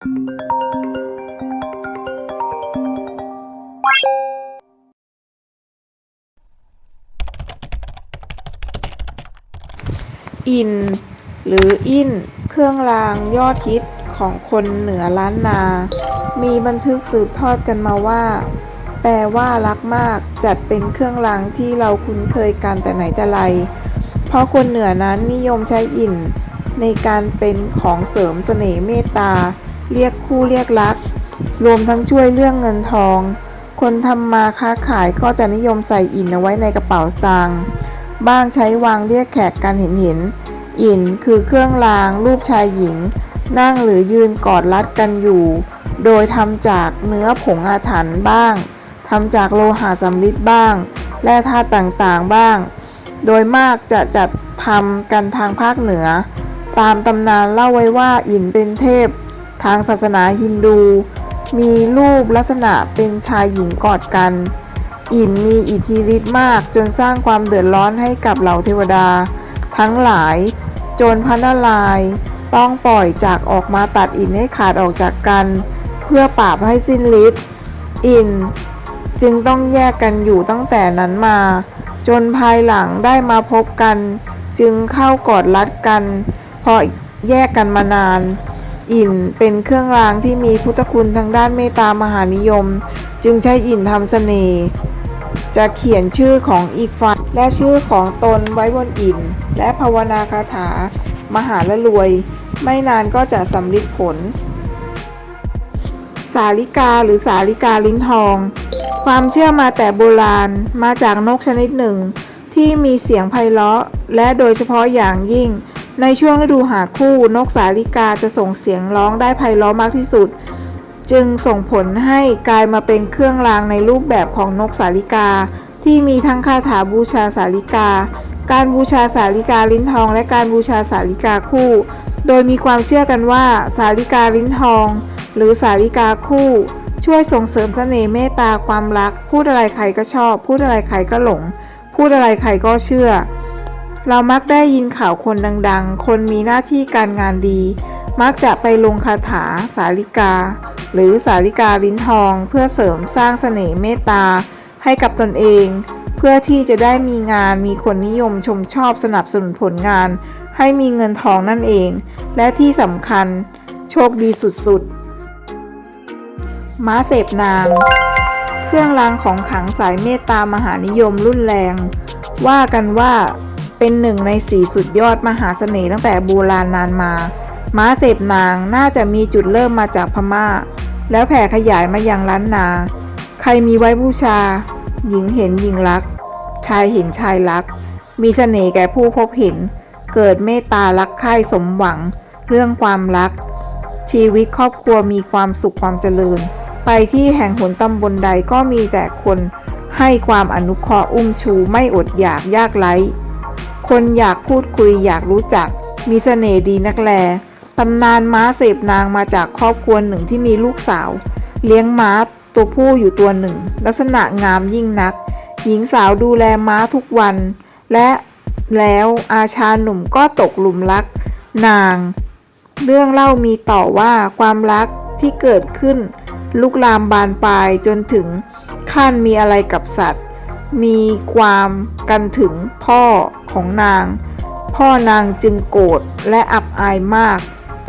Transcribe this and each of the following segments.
อิน หรืออิน เครื่องรางยอดฮิตของคนเหนือล้านนา มีบันทึกสืบทอดกันมาว่า แปลว่ารักมากจัดเป็นเครื่องรางที่เราคุ้นเคยกันแต่ไหนแต่ไร เพราะคนเหนือนั้นนิยมใช้อิน ในการเป็นของเสริมเสน่ห์เมตตา เรียกคู่เรียกรัก รวมทั้งช่วยเรื่องเงินทอง คนทำมาค้าขายก็จะนิยมใส่อินเอาไว้ในกระเป๋าสตางค์บ้างใช้วางเรียกแขกกันเห็นเห็นอินคือเครื่องราง รูปชายหญิง นั่งหรือยืนกอดรัดกันอยู่ โดยทำจากเนื้อผงอาถรรพ์บ้างทำจากโลหะสำริดบ้าง แร่ธาตุต่างๆบ้าง โดยมากจะจัดทำกันทางภาคเหนือ ตามตำนานเล่าไว้ว่าอินเป็นเทพ ทางศาสนาฮินดู มีรูปลักษณะเป็นชายหญิงกอดกัน อินมีอิทธิฤทธิ์มากจนสร้างความเดือดร้อนให้กับเหล่าเทวดา ทั้งหลาย จนพระนารายณ์ต้องปล่อยจากออกมาตัดอินให้ขาดออกจากกัน เพื่อปราบให้สิ้นฤทธิ์อิน จึงต้องแยกกันอยู่ตั้งแต่นั้นมา จนภายหลังได้มาพบกัน จึงเข้ากอดรัดกันเพราะแยกกันมานาน อินเป็นเครื่องรางที่มีพุทธคุณทางด้านเมตตามหานิยม จึงใช้อินทำเสน่ห์จะเขียนชื่อของอีกฝ่ายและชื่อของตนไว้บนอินและภาวนาคาถา มหาละรวย ไม่นานก็จะสำลิดผล สาลิกาหรือสาลิกาลิ้นทอง ความเชื่อมาแต่โบราณมาจากนกชนิดหนึ่ง ที่มีเสียงไพเราะ และโดยเฉพาะอย่างยิ่ง ในช่วงฤดูหาคู่นกสาลิกาจะส่งเสียงร้องได้ไพเราะมากที่สุด จึงส่งผลให้กลายมาเป็นเครื่องรางในรูปแบบของนกสาลิกา ที่มีทั้งคาถาบูชาสาลิกา การบูชาสาลิกาลิ้นทอง และการบูชาสาลิกาคู่ โดยมีความเชื่อกันว่าสาลิกาลิ้นทอง หรือสาลิกาคู่ ช่วยส่งเสริมเสน่ห์เมตตาความรัก พูดอะไรใครก็ชอบ พูดอะไรใครก็หลง พูดอะไรใครก็เชื่อ เรามักได้ยินข่าวคนดังๆ คนมีหน้าที่การงานดี มักจะไปลงคาถาสาลิกา หรือสาลิกาลิ้นทอง เพื่อเสริมสร้างเสน่ห์เมตตา ให้กับตนเอง เพื่อที่จะได้มีงานมีคนนิยมชมชอบสนับสนุนผลงาน ให้มีเงินทองนั่นเอง และที่สำคัญ โชคดีสุดๆ ม้าเสพนาง เครื่องรางของขลังสายเมตตามหานิยมรุ่นแรง ว่ากันว่า เป็นหนึ่งในสี่สุดยอดมหาเสน่ห์ตั้งแต่โบราณนานมา ม้าเสพนางน่าจะมีจุดเริ่มมาจากพม่า แล้วแผ่ขยายมายังล้านนา ใครมีไว้บูชา หญิงเห็นหญิงรัก ชายเห็นชายรัก มีเสน่ห์แก่ผู้พบเห็น เกิดเมตตารักใคร่สมหวัง เรื่องความรัก ชีวิตครอบครัวมีความสุขความเจริญ ไปที่แห่งหนตำบลใดก็มีแต่คนให้ความอนุเคราะห์อุ้มชูไม่อดอยากยากไร้ คนอยากพูดคุยอยากรู้จัก มีเสน่ห์ดีนักแลตำนานม้าเสพนางมาจากครอบครัวหนึ่งที่มีลูกสาว เลี้ยงม้าตัวผู้อยู่ตัวหนึ่ง ลักษณะงามยิ่งนัก หญิงสาวดูแลม้าทุกวัน และแล้วอาชาหนุ่มก็ตกหลุมรัก นาง เรื่องเล่ามีต่อว่าความรักที่เกิดขึ้น ลุกลามบานปลายจนถึงขั้นมีอะไรกับสัตว์ มีความกันถึงพ่อ ของนาง พ่อนางจึงโกรธและอับอายมาก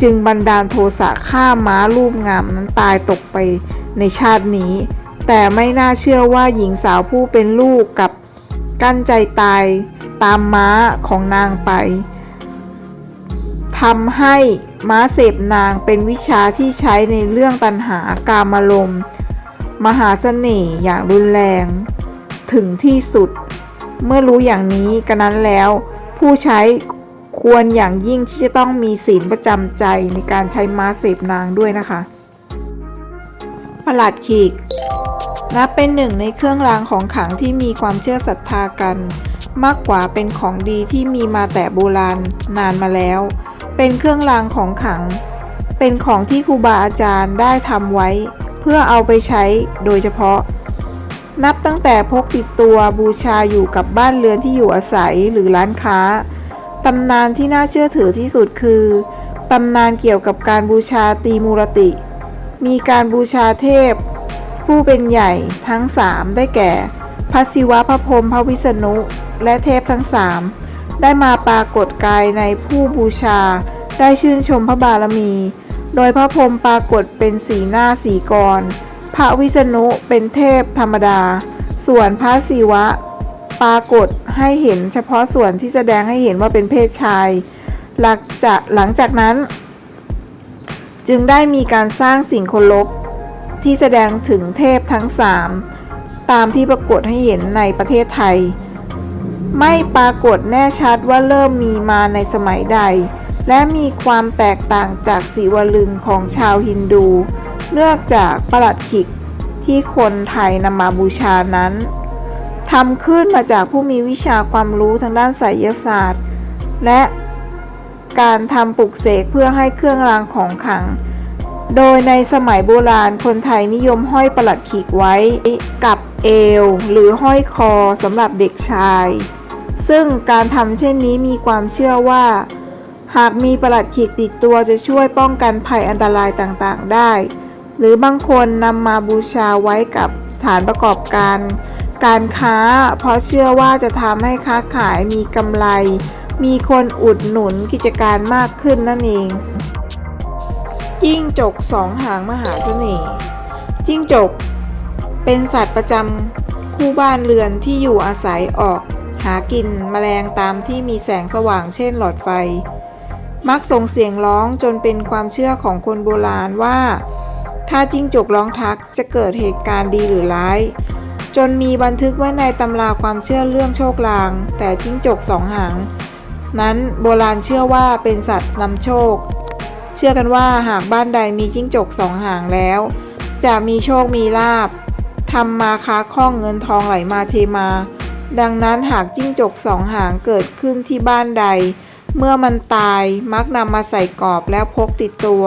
จึงบันดาลโทสะฆ่าม้ารูปงามนั้นตายตกไปในชาตินี้ แต่ไม่น่าเชื่อว่าหญิงสาวผู้เป็นลูกกับกั้นใจตายตามม้าของนางไปทำให้ม้าเสพนางเป็นวิชาที่ใช้ในเรื่องตัณหากามารมมหาเสน่ห์อย่างรุนแรง ถึงที่สุด เมื่อรู้อย่างนี้กันนั้นแล้ว ผู้ใช้ควรอย่างยิ่งที่จะต้องมีศีลประจำใจในการใช้ม้าเสพนางด้วยนะคะ ประหลัดขีกนับเป็นหนึ่งในเครื่องรางของขลังที่มีความเชื่อศรัทธากัน มากกว่าเป็นของดีที่มีมาแต่โบราณนานมาแล้ว เป็นเครื่องรางของขลัง เป็นของที่ครูบาอาจารย์ได้ทำไว้ เพื่อเอาไปใช้โดยเฉพาะ นับตั้งแต่พกติดตัวบูชาอยู่กับบ้านเรือนที่อยู่อาศัยหรือร้านค้า ตำนานที่น่าเชื่อถือที่สุดคือ ตำนานเกี่ยวกับการบูชาตีมูรติ มีการบูชาเทพ ผู้เป็นใหญ่ทั้งสามได้แก่พระศิวะพระพรหมพระวิษณุ และเทพทั้งสามได้มาปรากฏกายในผู้บูชา ได้ชื่นชมพระบารมี โดยพระพรหมปรากฏเป็นสีหน้าสีกร พระวิษณุเป็นเทพธรรมดา ส่วนพระศิวะ ปรากฏให้เห็นเฉพาะส่วนที่แสดงให้เห็นว่าเป็นเพศชาย หลังจากหลังจากนั้น จึงได้มีการสร้างสิ่งคารพที่แสดงถึงเทพทั้งสามตามที่ปรากฏให้เห็นในประเทศไทย ไม่ปรากฏแน่ชัดว่าเริ่มมีมาในสมัยใด และมีความแตกต่างจากสีวลึงของชาวฮินดู เนื่องจากประหลัดขิกที่คนไทยนำมาบูชานั้นทำขึ้นมาจากผู้มีวิชาความรู้ทางด้านไสยศาสตร์ และการทำปลุกเสกเพื่อให้เครื่องรางของขลัง โดยในสมัยโบราณคนไทยนิยมห้อยประหลัดขีกไว้กับเอว หรือห้อยคอสำหรับเด็กชาย ซึ่งการทำเช่นนี้มีความเชื่อว่า หากมีประหลัดขีกติดตัวจะช่วยป้องกันภัยอันตรายต่างๆ ได้ หรือบางคนนำมาบูชาไว้กับสถานประกอบการ การค้า เพราะเชื่อว่าจะทำให้ค้าขายมีกำไร มีคนอุดหนุนกิจการมากขึ้นนั่นเองจิ้งจกสองหางมหาเสน่ห์จิ้งจก เป็นสัตว์ประจำคู่บ้านเรือนที่อยู่อาศัยออก หากินแมลงตามที่มีแสงสว่างเช่นหลอดไฟ มักส่งเสียงร้องจนเป็นความเชื่อของคนโบราณว่า ถ้าจิ้งจกร้องทักจะเกิดเหตุการณ์ดีหรือร้าย จนมีบันทึกไว้ในตำราความเชื่อเรื่องโชคลาง แต่จิ้งจกสองหาง นั้นโบราณเชื่อว่าเป็นสัตว์นำโชค เชื่อกันว่าหากบ้านใดมีจิ้งจกสองหางแล้ว จะมีโชคมีลาบทำมาค้าคล่องเงินทองไหลมาเทมา ดังนั้นหากจิ้งจกสองหางเกิดขึ้นที่บ้านใด เมื่อมันตายมักนำมาใส่กรอบแล้วพกติดตัว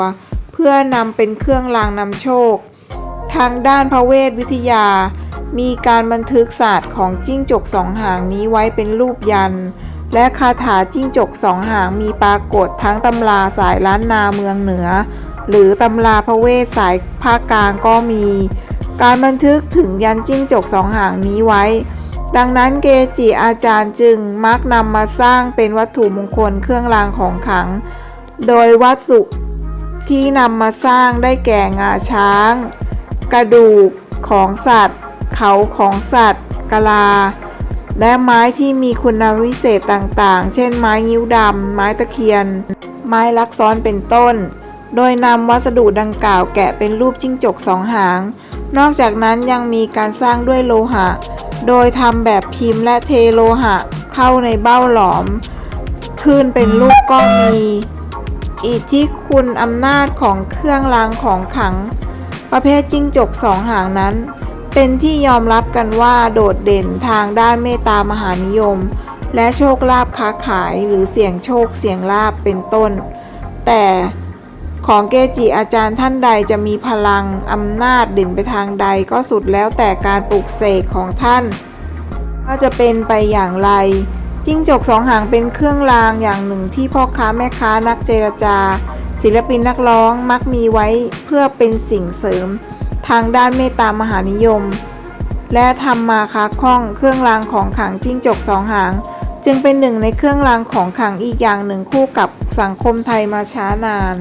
เพื่อนำเป็นเครื่องรางนำโชค ทางด้านพระเวทวิทยา มีการบันทึกศาสตร์ของจิ้งจกสองหางนี้ไว้เป็นรูปยัน และคาถาจิ้งจกสองหางมีปรากฏทั้งตำราสายล้านนาเมืองเหนือ หรือตำราพระเวทสายภาคกลางก็มี การบันทึกถึงยันจิ้งจกสองหางนี้ไว้ดังนั้นเกจิอาจารย์จึงมักนำมาสร้างเป็นวัตถุมงคลเครื่องรางของขลัง โดยวัตถุ ที่นำมาสร้างได้แก่งาช้าง กระดูกของสัตว์ เขาของสัตว์ กะลา และไม้ที่มีคุณวิเศษต่างๆ เช่นไม้งิ้วดำ ไม้ตะเคียน ไม้ลักซ้อนเป็นต้น โดยนำวัสดุดังกล่าวแกะเป็นรูปจิ้งจกสองหาง นอกจากนั้นยังมีการสร้างด้วยโลหะ โดยทำแบบพิมพ์และเทโลหะเข้าในเบ้าหลอม ขึ้นเป็นรูปก้อนมี อิทธิคุณอำนาจของเครื่องรางของขัง ประเภทจิ้งจกสองหางนั้น เป็นที่ยอมรับกันว่าโดดเด่นทางด้านเมตตามหานิยม และโชคลาภค้าขายหรือเสี่ยงโชคเสี่ยงลาภเป็นต้น แต่ของเกจิอาจารย์ท่านใดจะมีพลังอำนาจเด่นไปทางใดก็สุดแล้วแต่การปลุกเสกของท่าน ว่าจะเป็นไปอย่างไร จิ้งจกสองหางเป็นเครื่องรางอย่างหนึ่งที่พ่อค้าแม่ค้านักเจรจา ศิลปินนักร้องมักมีไว้เพื่อเป็นสิ่งเสริม ทางด้านเมตตามหานิยม และทำมาค้าคล่องเครื่องรางของขังจิ้งจกสองหาง จึงเป็นหนึ่งในเครื่องรางของขังอีกอย่างหนึ่งคู่กับสังคมไทยมาช้านาน